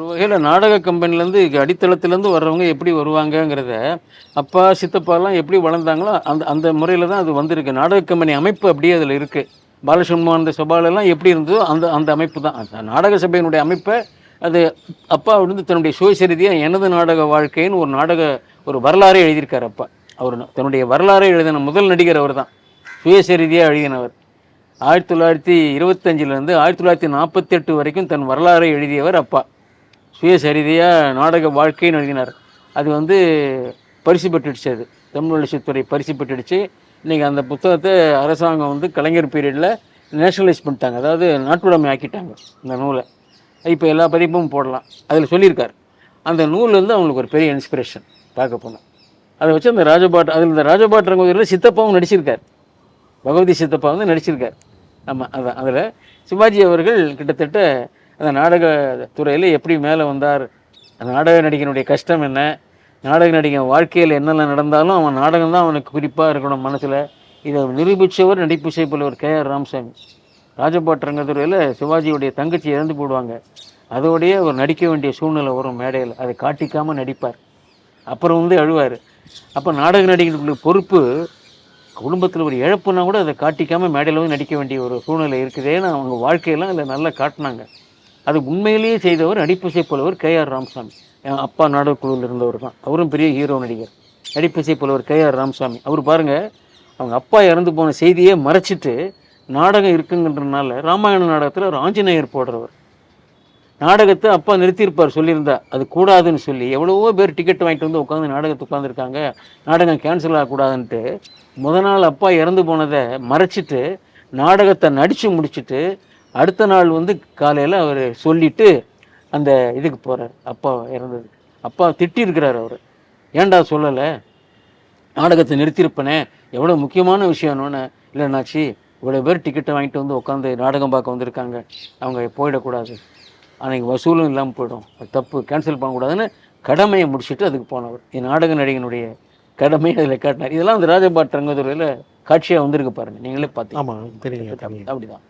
ஒரு வகையில் நாடக கம்பெனிலேருந்து அடித்தளத்துலேருந்து வர்றவங்க எப்படி வருவாங்கங்கிறத அப்பா சித்தப்பாலாம் எப்படி வளர்ந்தாங்களோ அந்த அந்த முறையில் தான் அது வந்திருக்கு. நாடக கம்பெனி அமைப்பு அப்படியே அதில் இருக்குது பாலசுமானந்த சபாலெல்லாம் எப்படி இருந்ததோ அந்த அந்த அமைப்பு தான். அந்த நாடக சபையினுடைய அமைப்பை அது அப்பா வந்து தன்னுடைய சுயசரிதியாக எனது நாடக வாழ்க்கைன்னு ஒரு நாடக ஒரு வரலாறே எழுதியிருக்கார் அப்பா. அவர் தன்னுடைய வரலாறை எழுதின முதல் நடிகர் அவர் தான். சுயசரிதியாக எழுதினவர். ஆயிரத்தி தொள்ளாயிரத்தி இருபத்தஞ்சிலேருந்து ஆயிரத்தி தொள்ளாயிரத்தி நாற்பத்தெட்டு வரைக்கும் தன் வரலாறை எழுதியவர் அப்பா. சுயசரிதையாக நாடக வாழ்க்கைன்னு எழுதினார். அது வந்து பரிசு பெற்றுடுச்சு அது. தமிழ் வளர்ச்சித்துறை பரிசு பெற்றுடுச்சு. இன்றைக்கி அந்த புத்தகத்தை அரசாங்கம் வந்து கலைஞர் பீரியடில் நேஷனலைஸ் பண்ணிட்டாங்க. அதாவது நாட்டுடைமை ஆக்கிட்டாங்க இந்த நூலை. இப்போ எல்லா பதிப்பும் போடலாம். அதில் சொல்லியிருக்கார். அந்த நூல் வந்து அவங்களுக்கு ஒரு பெரிய இன்ஸ்பிரேஷன் பார்க்க போனால் அதை வச்சு அந்த ராஜபாட் அதில் இந்த ராஜபாட் சித்தப்பாவும் நடிச்சிருக்கார். பகவதி சித்தப்பா வந்து நடிச்சிருக்கார். ஆமாம் அதான். அதில் சிவாஜி அவர்கள் கிட்டத்தட்ட அந்த நாடக துறையில் எப்படி மேலே வந்தார்? அந்த நாடக நடிகனுடைய கஷ்டம் என்ன? நாடக நடிகன் வாழ்க்கையில் என்னெல்லாம் நடந்தாலும் அவன் நாடகம் தான் அவனுக்கு குறிப்பாக இருக்கணும் மனசில். இதை நிரூபித்தவர் நடிப்பு செய்யப்பள்ளவர் கே. ஆர். ராமசாமி. ராஜபாட் ரங்கத்துறையில் சிவாஜியுடைய தங்கச்சி இறந்து போடுவாங்க. அதோடைய அவர் நடிக்க வேண்டிய சூழ்நிலை வரும் மேடையில். அதை காட்டிக்காமல் நடிப்பார். அப்புறம் வந்து அழுவார். அப்போ நாடக நடிகர்களுடைய பொறுப்பு குடும்பத்தில் ஒரு இழப்புனா கூட அதை காட்டிக்காமல் மேடையில் வந்து நடிக்க வேண்டிய ஒரு சூழ்நிலை இருக்குதேன்னு அவங்க வாழ்க்கையெல்லாம் அதில் நல்லா காட்டினாங்க. அது உண்மையிலேயே செய்தவர் நடிப்பிசை புலவர் கே ஆர் ராமசாமி. என் அப்பா நாடகக்குழுவில் இருந்தவர் தான் அவரும் பெரிய ஹீரோ நடிகர். நடிப்பிசை புலவர் கே ஆர் ராமசாமி. அவர் பாருங்கள் அவங்க அப்பா இறந்து போன செய்தியே மறைச்சிட்டு நாடகம் இருக்குங்கன்றனால ராமாயண நாடகத்தில் ஒரு ஆஞ்சநேயர் போடுறவர். நாடகத்தை அப்பா நிறுத்தியிருப்பார் சொல்லியிருந்தா. அது கூடாதுன்னு சொல்லி எவ்வளவோ பேர் டிக்கெட் வாங்கிட்டு வந்து உட்காந்து நாடகத்தை உட்காந்துருக்காங்க நாடகம் கேன்சல் ஆகக்கூடாதுன்ட்டு முத நாள் அப்பா இறந்து போனதை மறைச்சிட்டு நாடகத்தை நடித்து முடிச்சிட்டு அடுத்த நாள் வந்து காலையில் அவர் சொல்லிட்டு அந்த இதுக்கு போகிறார் அப்பா இறந்தது. அப்பா திட்டியிருக்கிறார் அவர். ஏன்டா சொல்லலை? நாடகத்தை நிறுத்தியிருப்பனே. எவ்வளோ முக்கியமான விஷயம்னு இல்லைனாச்சி இவ்வளோ பேர் டிக்கெட்டை வாங்கிட்டு வந்து உட்காந்து நாடகம் பார்க்க வந்திருக்காங்க. அவங்க போயிடக்கூடாது. அன்றைக்கி வசூலும் இல்லாமல் போயிடும். அது தப்பு. கேன்சல் பண்ணக்கூடாதுன்னு கடமையை முடிச்சுட்டு அதுக்கு போனவர். என் நாடக நடிகனுடைய கடமையை அதில் காட்டினார். இதெல்லாம் அந்த ராஜபாட் ரங்கத்துறையில் காட்சியாக வந்திருக்கு பாருங்கள் நீங்களே பார்த்தீங்க ஆமாம் தெரியுங்க. அப்படிதான்.